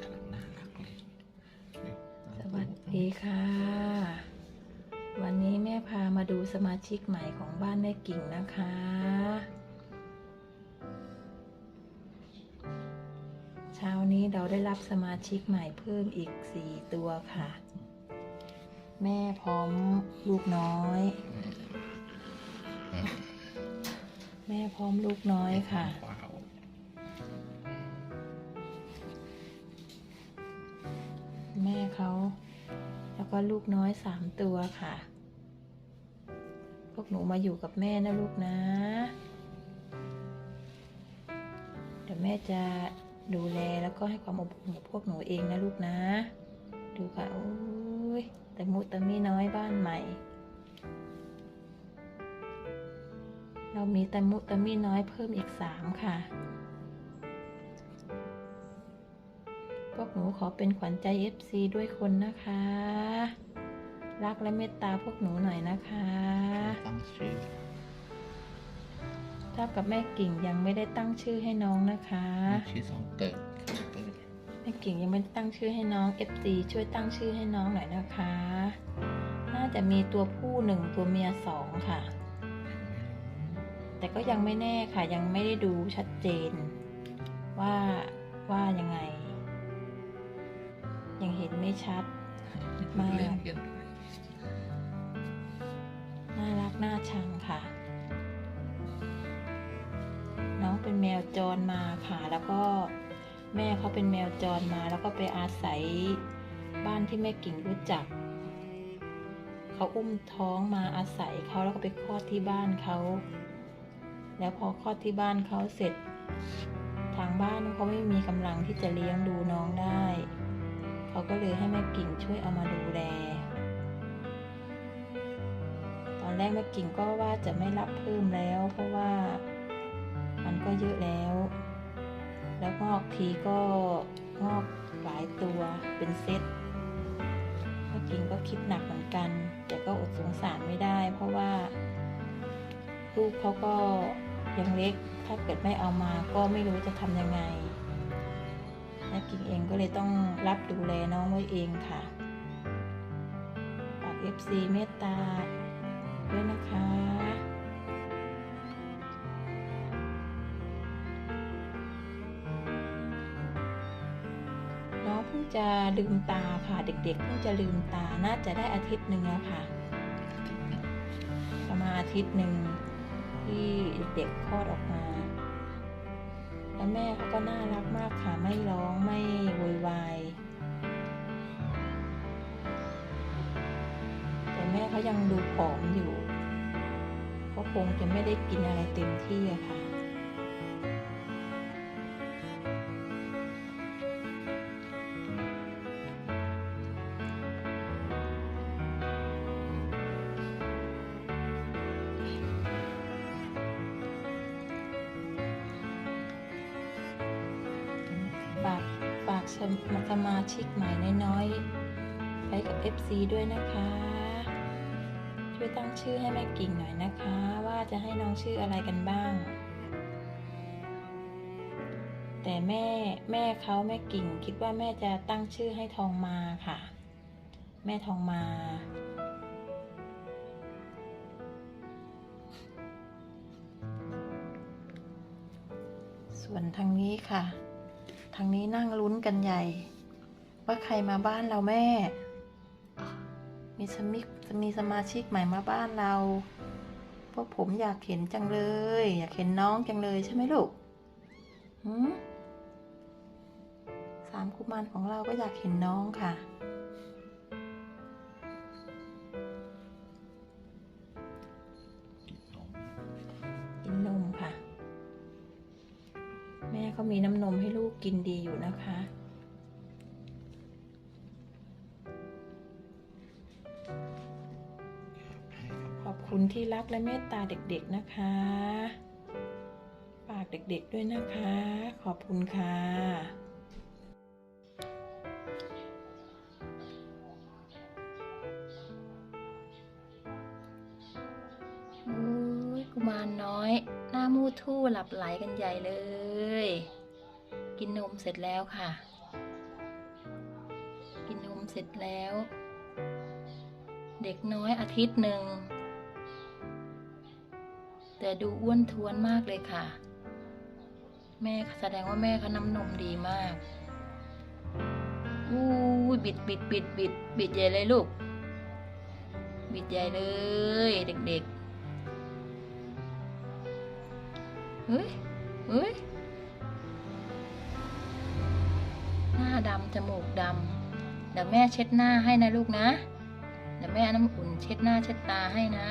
กำลังน่ารักเลยนี่สวัสดีค่ะ วันนี้แม่พามาดูสมาชิกใหม่ของบ้านแม่กิ่งนะคะ เช้านี้เราได้รับสมาชิกใหม่เพิ่มอีก4ตัวค่ะ แม่พร้อมลูกน้อย แม่พร้อมลูกน้อยค่ะ็ลูกน้อยสามตัวค่ะ พวกหนูมาอยู่กับแม่นะลูกนะ เดี๋ยวแม่จะดูแลแล้วก็ให้ความอบอุ่นกับพวกหนูเองนะลูกนะ ดูค่ะ โอ้ยแต่มุตะมีน้อยบ้านใหม่ เรามีตะมุตะมีน้อยเพิ่มอีกสามค่ะ พวกหนูขอเป็นขวัญใจ FC ด้วยคนนะคะ รักและเมตตาพวกหนูหน่อยนะคะ ตั้งชื่อถ้ากับแม่กิ่งยังไม่ได้ตั้งชื่อให้น้องนะคะชื่อสองเกิดเกิดแม่กิ่งยังไม่ได้ตั้งชื่อให้น้อง FC ช่วยตั้งชื่อให้น้องหน่อยนะคะ น่าจะมีตัวผู้หนึ่งตัวเมียสองค่ะ แต่ก็ยังไม่แน่ค่ะยังไม่ได้ดูชัดเจน ว่าว่ายังไง ยังเห็นไม่ชัดมากเล่นกันน่ารักน่าชังค่ะ น้องเป็นแมวจรมาค่ะ แล้วก็แม่เขาเป็นแมวจรมา แล้วก็ไปอาศัยบ้านที่แม่กิ่งรู้จัก เขาอุ้มท้องมาอาศัยเขาแล้วก็ไปคลอดที่บ้านเขาแล้วพอคลอดที่บ้านเขาเสร็จ ทางบ้านเขาไม่มีกำลังที่จะเลี้ยงดูน้องได้ เขาก็เลยให้แม่กิ่งช่วยเอามาดูแล ตอนแรกแม่กิ่งก็ว่าจะไม่รับเพิ่มแล้ว เพราะว่ามันก็เยอะแล้ว แล้วงอกทีก็งอกหลายตัวเป็นเซตแม่กิ่งก็คิดหนักเหมือนกัน แต่ก็อดสงสารไม่ได้ เพราะว่าลูกเขาก็ยังเล็ก ถ้าเกิดไม่เอามาก็ไม่รู้จะทำยังไง แม่กิ่งเองก็เลยต้องรับดูแลน้องไว้เองค่ะฝาก FC เมตตาด้วยนะคะน้องเพิ่งจะลืมตาค่ะ เด็กๆเพิ่งจะลืมตาน่าจะได้อาทิตย์หนึ่งแล้วค่ะ ประมาณอาทิตย์หนึ่งที่เด็กๆคลอดออกมา แล้วแม่เขาก็น่ารักมากค่ะไม่ร้องไม่โวยวายแต่แม่เขายังดูผอมอยู่ก็คงจะไม่ได้กินอะไรเต็มที่อะค่ะ สมสมาชิกใหม่น้อยๆ ไปกับ FC ด้วยนะคะ ช่วยตั้งชื่อให้แม่กิ่งหน่อยนะคะ ว่าจะให้น้องชื่ออะไรกันบ้าง แต่แม่แม่เขาแม่กิ่งคิดว่าแม่จะตั้งชื่อให้ทองมาค่ะ แม่ทองมาส่วนทางนี้ค่ะ ทางนี้นั่งลุ้นกันใหญ่ ว่าใครมาบ้านเราแม่ มีสมิกมีสมาชิกใหม่มาบ้านเราพวกผมอยากเห็นจังเลย อยากเห็นน้องจังเลยใช่ไหมลูกสามกุมารของเราก็อยากเห็นน้องค่ะ แม่ก็มีน้ำนมให้ลูกกินดีอยู่นะคะ ขอบคุณที่รักและเมตตาเด็กๆนะคะ ฝากเด็กๆด้วยนะคะ ขอบคุณค่ะ มารน้อย หน้ามูทู่หลับไหลกันใหญ่เลย กินนมเสร็จแล้วค่ะ กินนมเสร็จแล้ว เด็กน้อยอาทิตย์หนึ่ง แต่ดูอ้วนท้วนมากเลยค่ะ แม่แสดงว่าแม่เขาน้ำนมดีมากอู้บิดบิดบิดบิดบิดใหญ่เลยลูก บิดใหญ่เลย เด็ก ๆ เฮ้ยเฮ้ย หน้าดำจมูกดำเดี๋ยวแม่เช็ดหน้าให้นะลูกนะเดี๋ยวแม่เอาน้ำอุ่นเช็ดหน้าเช็ดตาให้นะ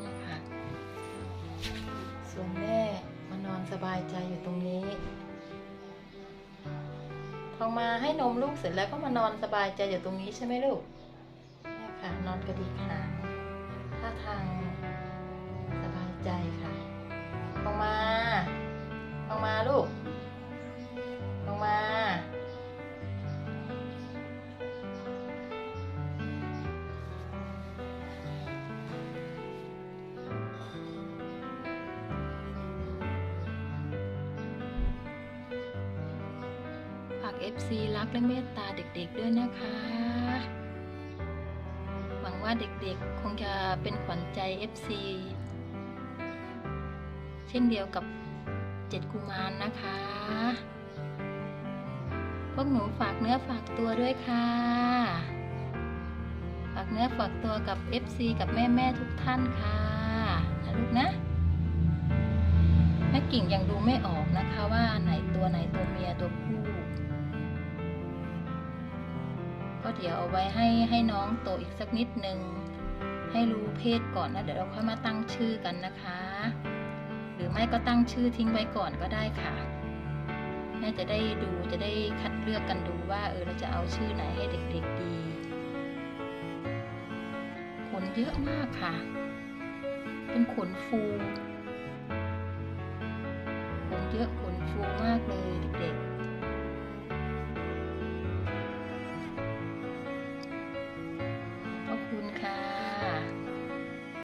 นี่ค่ะส่วนแม่มานอนสบายใจอยู่ตรงนี้พอมาให้นมลูกเสร็จแล้วก็มานอนสบายใจอยู่ตรงนี้ใช่ไหมลูกเนี่ยค่ะนอนกระดิกหางท่าทาง ใจค่ะ ลงมา ลงมาลูก ลงมา ฝาก FC รักและเมตตาเด็กๆด้วยนะคะหวังว่าเด็กๆ คงจะเป็นขวัญใจ FC เช่นเดียวกับเจ็ดกุมารนนะคะ พวกหนูฝากเนื้อฝากตัวด้วยค่ะ ฝากเนื้อฝากตัวกับ FC กับแม่ๆทุกท่านค่ะนะลูกนะแม่กิ่งยังดูไม่ออกนะคะว่าไหนตัวไหนตัวเมียตัวผู้ก็เดี๋ยวเอาไว้ให้ให้น้องโตอีกสักนิดนึงให้รู้เพศก่อนนะ เดี๋ยวเราค่อยมาตั้งชื่อกันนะคะ ไม่ก็ตั้งชื่อทิ้งไว้ก่อนก็ได้ค่ะ แม่จะได้ดูจะได้คัดเลือกกันดูว่าเออเราจะเอาชื่อไหนให้เด็กๆดี ขนเยอะมากค่ะ เป็นขนฟู ขนเยอะขนฟูมากเลยเด็กๆ